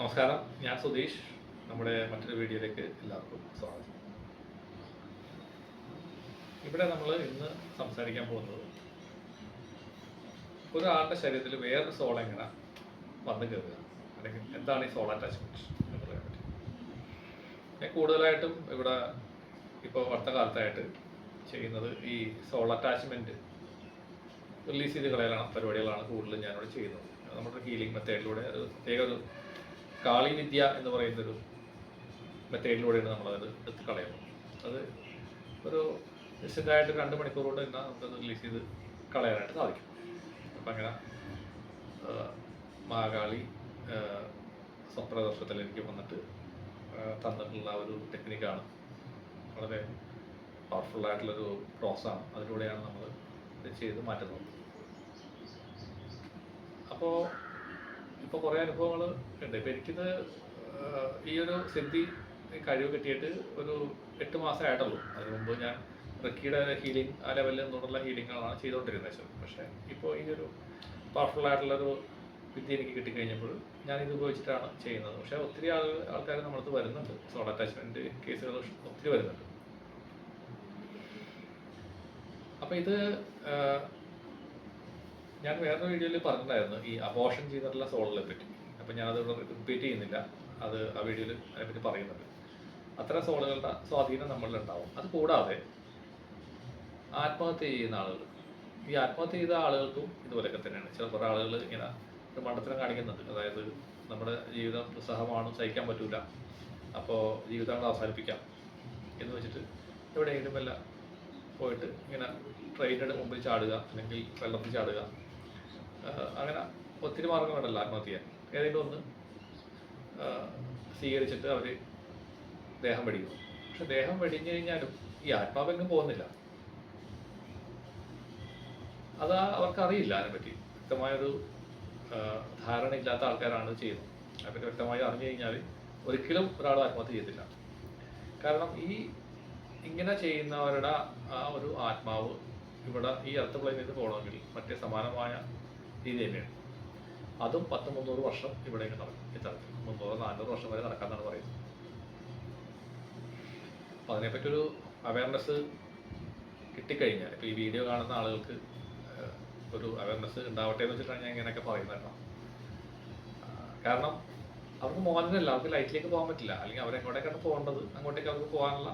നമസ്കാരം ഞാൻ സുധീഷ്. നമ്മുടെ മറ്റൊരു വീഡിയോയിലേക്ക് എല്ലാവർക്കും സ്വാഗതം. ഇവിടെ നമ്മൾ ഇന്ന് സംസാരിക്കാൻ പോകുന്നത് ഒരാളുടെ ശരീരത്തിൽ വേറൊരു സോള എങ്ങനെ വന്നു കയറുക? അല്ലെങ്കിൽ എന്താണ് ഈ സോൾ അറ്റാച്ച്മെന്റ് എന്ന് പറയാൻ പറ്റും. ഞാൻ കൂടുതലായിട്ടും ഇവിടെ ഇപ്പോൾ അടുത്ത കാലത്തായിട്ട് ചെയ്യുന്നത് ഈ സോൾ അറ്റാച്ച്മെന്റ് റിലീസ് ചെയ്ത് കളയലാണ് പരിപാടികളാണ് കൂടുതലും ഞാനിവിടെ ചെയ്യുന്നത്. നമ്മുടെ ഹീലിംഗ് മെത്തേഡിലൂടെ പ്രത്യേക ഒരു കാളി വിദ്യ എന്ന് പറയുന്നൊരു മെത്തേഡിലൂടെയാണ് നമ്മളത് എടുത്ത് കളയുന്നത്. അത് ഒരു നിശ്ചിതമായിട്ട് രണ്ട് മണിക്കൂർ കൊണ്ട് തന്നെ നമുക്കത് റിലീസ് ചെയ്ത് കളയാനായിട്ട് സാധിക്കും. അപ്പം അങ്ങനെ മഹാകാളി സ്വപ്രദർശത്തിൽ എനിക്ക് വന്നിട്ട് തന്നിട്ടുള്ള ഒരു ടെക്നിക്കാണ് വളരെ പവർഫുൾ ആയിട്ടുള്ളൊരു പ്രോസാണ് അതിലൂടെയാണ് നമ്മൾ ഇത് ചെയ്ത് മാറ്റുന്നത്. അപ്പോൾ ഇപ്പോൾ കുറേ അനുഭവങ്ങൾ ഉണ്ട്. ഇപ്പം എനിക്കിത് ഈ ഒരു സിദ്ധി കഴിവ് കിട്ടിയിട്ട് ഒരു എട്ട് മാസം ആയിട്ടുള്ളൂ. അതിന് മുമ്പ് ഞാൻ റിക്കിയുടെ ഹീലിംഗ് ആ ലെവലിൽ നിന്നുള്ള ഹീലിങ്ങുകളാണ് ചെയ്തുകൊണ്ടിരുന്നത് പക്ഷേ ഇപ്പോൾ ഈ ഒരു പവർഫുൾ ആയിട്ടുള്ളൊരു വിദ്യ എനിക്ക് കിട്ടിക്കഴിഞ്ഞപ്പോൾ ഞാൻ ഇത് ഉപയോഗിച്ചിട്ടാണ് ചെയ്യുന്നത്. പക്ഷേ ഒത്തിരി ആൾ ആൾക്കാർ നമ്മളടുത്ത് വരുന്നുണ്ട്. സോൾ അറ്റാച്ച്മെന്റ് കേസുകൾ ഒത്തിരി വരുന്നുണ്ട്. അപ്പോൾ ഇത് ഞാൻ വേറൊരു വീഡിയോയിൽ പറഞ്ഞിട്ടുണ്ടായിരുന്നു ഈ അബോഷൻ ചെയ്തിട്ടുള്ള സോളിനെ പറ്റി. അപ്പം ഞാനത് റിപ്പീറ്റ് ചെയ്യുന്നില്ല. അത് ആ വീഡിയോയിൽ അതിനെപ്പറ്റി പറയുന്നുണ്ട്. അത്തരം സോളുകളുടെ സ്വാധീനം നമ്മളിൽ ഉണ്ടാവും. അത് കൂടാതെ ആത്മഹത്യ ചെയ്യുന്ന ആളുകൾ. ഈ ആത്മഹത്യ ചെയ്ത ആളുകൾക്കും ഇതുപോലെയൊക്കെ തന്നെയാണ്. ചില കുറേ ആളുകൾ ഇങ്ങനെ ഒരു മണ്ടത്തരം കാണിക്കുന്നുണ്ട്. അതായത് നമ്മുടെ ജീവിതം ദുസ്സഹമാണ് സഹിക്കാൻ പറ്റൂല. അപ്പോൾ ജീവിതം അങ്ങട് അവസാനിപ്പിക്കാം എന്ന് വെച്ചിട്ട് എവിടെയെങ്കിലും വല്ല പോയിട്ട് ഇങ്ങനെ ട്രെയിനിന്റെ മുമ്പിൽ ചാടുക അല്ലെങ്കിൽ വെള്ളത്തിൽ ചാടുക അങ്ങനെ ഒത്തിരി മാർഗം വേണ്ടല്ലോ ആത്മഹത്യ. ഏതെങ്കിലും ഒന്ന് സ്വീകരിച്ചിട്ട് അവർ ദേഹം വെടിക്കുന്നു പക്ഷെ ദേഹം വെടിഞ്ഞു കഴിഞ്ഞാലും ഈ ആത്മാവെങ്ങും പോകുന്നില്ല. അത് അവർക്കറിയില്ല അതിനെപ്പറ്റി. വ്യക്തമായൊരു ആഹ് ധാരണ ഇല്ലാത്ത ആൾക്കാരാണ് ചെയ്യുന്നത്. അതിനെപ്പറ്റി വ്യക്തമായി അറിഞ്ഞു കഴിഞ്ഞാൽ ഒരിക്കലും ഒരാൾ ആത്മഹത്യ ചെയ്തില്ല കാരണം ഈ ഇങ്ങനെ ചെയ്യുന്നവരുടെ ആ ഒരു ആത്മാവ് ഇവിടെ ഈ അടുത്ത പ്ലെയിനിൽ നിന്ന് പോകണമെങ്കിൽ മറ്റേ സമാനമായ രീതി അതും പത്ത് മുന്നൂറ് വർഷം ഇവിടെയൊക്കെ നടക്കും ഇത്തരത്തിൽ മുന്നൂറ് നാനൂറ് വർഷം വരെ നടക്കാന്നാണ് പറയുന്നത്. അപ്പോൾ അതിനെപ്പറ്റി ഒരു അവയർനെസ് കിട്ടിക്കഴിഞ്ഞാൽ ഇപ്പോൾ ഈ വീഡിയോ കാണുന്ന ആളുകൾക്ക് ഒരു അവയർനെസ് ഉണ്ടാവട്ടെ എന്ന് വെച്ചിട്ടാണ് ഞാൻ ഇങ്ങനെയൊക്കെ പറയുന്നത് കേട്ടോ. കാരണം അവർക്ക് മോഹനല്ല അവർക്ക് ലൈറ്റിലേക്ക് പോകാൻ പറ്റില്ല. അല്ലെങ്കിൽ അവരെങ്ങോട്ടേക്കാണ് പോകേണ്ടത്? അങ്ങോട്ടേക്ക് അവർക്ക് പോകാനുള്ള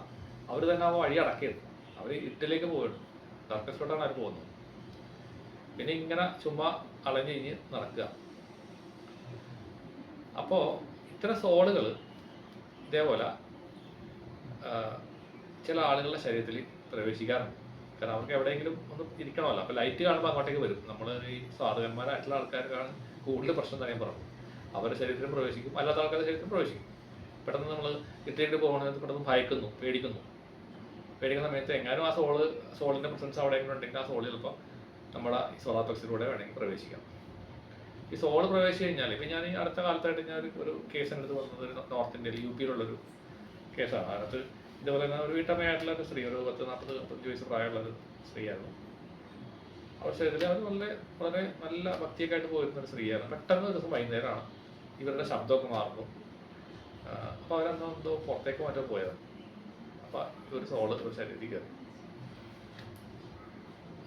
അവർ തന്നെ ആ വഴി അടക്കിയത് അവർ ഇരുട്ടിലേക്ക് പോവുകയാണ്. ഡാർക്കസ്റ്റിലോട്ടാണ് അവർ പോകുന്നത്. പിന്നെ ഇങ്ങനെ ചുമ്മാ അളഞ്ഞ് കഴിഞ്ഞ് നടക്കുക. അപ്പോൾ ഇത്തരം സോണുകൾ ഇതേപോലെ ചില ആളുകളുടെ ശരീരത്തിൽ പ്രവേശിക്കാറുണ്ട്. കാരണം അവർക്ക് എവിടെയെങ്കിലും ഒന്ന് ഇരിക്കണമല്ലോ. അപ്പോൾ ലൈറ്റ് കാണുമ്പോൾ അങ്ങോട്ടേക്ക് വരും. നമ്മൾ ഈ സാധകന്മാരായിട്ടുള്ള ആൾക്കാർക്കാണ് കൂടുതൽ പ്രശ്നം തന്നെ പറഞ്ഞു അവരുടെ ശരീരത്തിൽ പ്രവേശിക്കും. അല്ലാത്ത ആൾക്കാരുടെ ശരീരത്തിൽ പ്രവേശിക്കും. പെട്ടെന്ന് നമ്മൾ ഇട്ടിട്ട് പോകുന്നത് പെട്ടെന്ന് ഭയക്കുന്നു പേടിക്കുന്നു. പേടിക്കുന്ന സമയത്ത് എങ്ങാനും ആ സോൾ സോളിന്റെ പ്രസൻസ് അവിടെ ഉണ്ടെങ്കിൽ ആ സോൾ ചിലപ്പോൾ നമ്മുടെ ഈ സോളാർ പ്ലക്സിലൂടെ വേണമെങ്കിൽ പ്രവേശിക്കാം. ഈ സോളാർ പ്രവേശിച്ച് കഴിഞ്ഞാൽ ഇപ്പം ഞാൻ ഈ അടുത്ത കാലത്തായിട്ട് ഞാൻ ഒരു- കേസ് എടുത്ത് വന്നത് ഒരു നോർത്ത് ഇന്ത്യയിൽ യു പിയിലുള്ളൊരു കേസാണ് അതിനകത്ത് ഇതുപോലെ തന്നെ ഒരു വീട്ടമ്മയായിട്ടുള്ള ഒരു സ്ത്രീ ഒരു പത്ത് നാൽപ്പത് അഞ്ച് വയസ്സ് പ്രായമുള്ള ഒരു സ്ത്രീയായിരുന്നു. പക്ഷേ ശരീരത്തിൽ അവർ വളരെ വളരെ നല്ല ഭക്തിയൊക്കെ ആയിട്ട് പോയിരുന്ന ഒരു സ്ത്രീയായിരുന്നു. പെട്ടെന്ന് ദിവസം വൈകുന്നേരമാണ് ഇവരുടെ ശബ്ദമൊക്കെ മാറുന്നു. അപ്പോൾ അവരെന്തോ എന്തോ പുറത്തേക്ക് മറ്റോ പോയത് അപ്പോൾ ഒരു സോൾ ഒരു ശരീരത്തിൽ കയറി.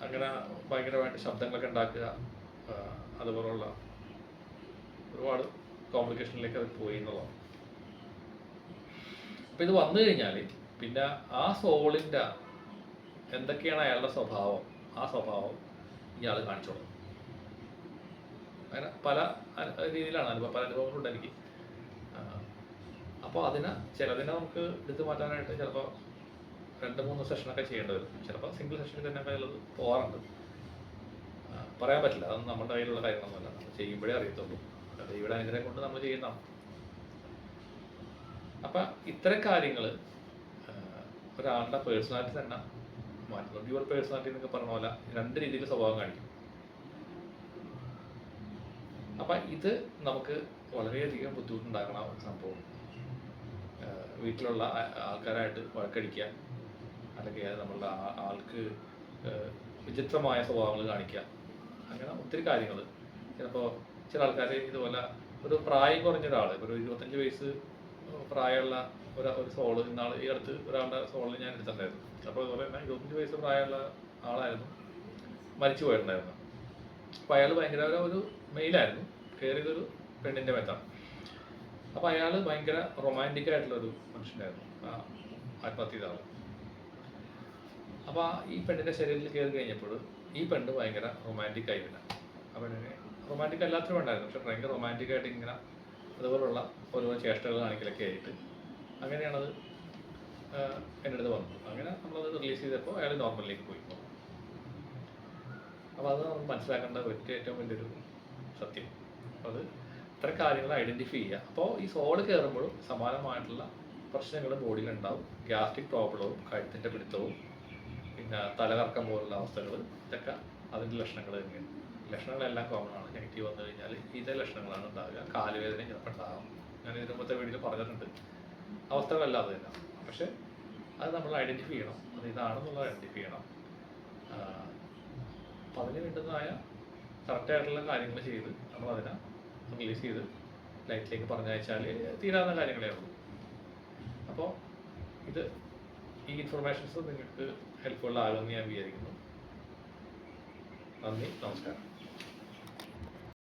അങ്ങനെ ഭയങ്കരമായിട്ട് ശബ്ദങ്ങളൊക്കെ ഉണ്ടാക്കുക അതുപോലുള്ള ഒരുപാട് കോംപ്ലിക്കേഷനിലേക്ക് അത് പോയി എന്നുള്ളതാണ്. അപ്പം ഇത് വന്നു കഴിഞ്ഞാൽ പിന്നെ ആ സോളിന്റെ എന്തൊക്കെയാണ് അയാളുടെ സ്വഭാവം? ആ സ്വഭാവം ഇയാൾ കാണിച്ചു കൊടുക്കും. അങ്ങനെ പല രീതിയിലാണ് അനുഭവം പല അനുഭവങ്ങളുണ്ട് എനിക്ക്. അപ്പോൾ അതിന് ചിലതിനെ നമുക്ക് എടുത്തു മാറ്റാനായിട്ട് ചിലപ്പോൾ രണ്ട് മൂന്ന് സെഷനൊക്കെ ചെയ്യേണ്ടി വരും ചിലപ്പോൾ സിംഗിൾ സെഷനിൽ തന്നെ കയ്യിലത് പോകാറുണ്ട് പറയാൻ പറ്റില്ല. അതൊന്നും നമ്മുടെ കയ്യിലുള്ള കാര്യങ്ങളൊന്നുമല്ല. നമ്മൾ ചെയ്യുമ്പോഴേ അറിയത്തുള്ളൂ. ഇവിടെ അങ്ങനെ കൊണ്ട് നമ്മൾ ചെയ്യുന്ന അപ്പം ഇത്തരം കാര്യങ്ങൾ ഒരാളുടെ പേഴ്സണാലിറ്റി തന്നെ മാറ്റുന്നു. യുവർ പേഴ്സണാലിറ്റി എന്നൊക്കെ പറഞ്ഞ പോലെ രണ്ട് രീതിയിൽ സ്വഭാവം കാണിക്കും. അപ്പം ഇത് നമുക്ക് വളരെയധികം ഒരു സംഭവം വീട്ടിലുള്ള ആൾക്കാരായിട്ട് വഴക്കടിക്കുക. അല്ലെങ്കിൽ നമ്മളുടെ ആൾക്ക് വിചിത്രമായ സ്വഭാവങ്ങൾ കാണിക്കുക. അങ്ങനെ ഒത്തിരി കാര്യങ്ങൾ ചിലപ്പോൾ ചില ആൾക്കാർ ഇതുപോലെ ഒരു പ്രായം കുറഞ്ഞ ഒരാൾ ഒരു ഇരുപത്തഞ്ച് വയസ്സ് പ്രായമുള്ള ഒരു ഒരു സോൾ ഇന്നാൾ ഈ അടുത്ത് ഒരാളുടെ സോൾ ഞാൻ എടുത്തിട്ടുണ്ടായിരുന്നു. അപ്പോൾ അതുപോലെ തന്നെ ഇരുപത്തഞ്ച് വയസ്സ് പ്രായമുള്ള ആളായിരുന്നു. മരിച്ചു പോയിട്ടുണ്ടായിരുന്നു. അപ്പോൾ അയാൾ ഭയങ്കര ഒരു- മെയിലായിരുന്നു. കയറിയതൊരു പെണ്ണിന്റെ മെത്താണ്. അപ്പോൾ അയാൾ ഭയങ്കര റൊമാന്റിക് ആയിട്ടുള്ള ഒരു മനുഷ്യനായിരുന്നു. ആത്മഹത്യ ചെയ്ത ആൾ അപ്പോൾ ഈ പെണ്ണിന്റെ ശരീരത്തിൽ കയറി കഴിഞ്ഞപ്പോൾ ഈ പെണ്ണ് ഭയങ്കര റൊമാന്റിക് ആയി വിടാം ആ പെണ്ണിന് റൊമാന്റിക് അല്ലാത്തൊരു പെണ്ണായിരുന്നു. പക്ഷെ ഭയങ്കര റൊമാന്റിക് ആയിട്ട് ഇങ്ങനെ അതുപോലുള്ള ഓരോ ചേഷ്ടകൾ കാണിക്കലൊക്കെ ആയിട്ട് അങ്ങനെയാണത് എന്റെ അടുത്ത് വന്നത്. അങ്ങനെ നമ്മളത് റിലീസ് ചെയ്തപ്പോൾ അയാൾ നോർമലിലേക്ക് പോയി. അപ്പോൾ അത് നമുക്ക് മനസ്സിലാക്കേണ്ട ഒറ്റ ഏറ്റവും വലിയൊരു സത്യം. അത് ഇത്ര കാര്യങ്ങൾ ഐഡന്റിഫൈ ചെയ്യുക. അപ്പോൾ ഈ സോൾ കയറുമ്പോഴും സമാനമായിട്ടുള്ള പ്രശ്നങ്ങൾ ബോഡിയിൽ ഉണ്ടാവും. ഗ്യാസ്ട്രിക് പ്രോബ്ലവും കഴുത്തിന്റെ പിടുത്തവും പിന്നെ തലകറക്കം പോലുള്ള അവസ്ഥകൾ ഇതൊക്കെ അതിന്റെ ലക്ഷണങ്ങൾ തന്നെയാണ്. ലക്ഷണങ്ങളെല്ലാം കോമൺ ആണ്. നെഗറ്റീവ് വന്നു കഴിഞ്ഞാൽ ഇതേ ലക്ഷണങ്ങളാണ് ഉണ്ടാവുക. കാലുവേദന ചിലപ്പോൾ ഉണ്ടാകും ഞാൻ ഇതിന് മുമ്പത്തെ വീഡിയോയിൽ പറഞ്ഞിട്ടുണ്ട്. അവസ്ഥകളല്ലാതെ തന്നെ പക്ഷേ അത് നമ്മൾ ഐഡന്റിഫൈ ചെയ്യണം. അത് ഇതാണെന്നുള്ളത് ഐഡന്റിഫൈ ചെയ്യണം. അപ്പം അതിന് വേണ്ടുന്നതായ കറക്റ്റായിട്ടുള്ള കാര്യങ്ങൾ ചെയ്ത് നമ്മൾ അതിനെ റിലീസ് ചെയ്ത് ലൈറ്റിലേക്ക് പറഞ്ഞയച്ചാൽ തീരാവുന്ന കാര്യങ്ങളേ ഉള്ളൂ. അപ്പോൾ ഇത് ഈ ഇൻഫർമേഷൻസ് നിങ്ങൾക്ക് ഹെൽപ്ഫുൾ ആകുമെന്ന് ഞാൻ വിചാരിക്കുന്നു. നന്ദി നമസ്കാരം.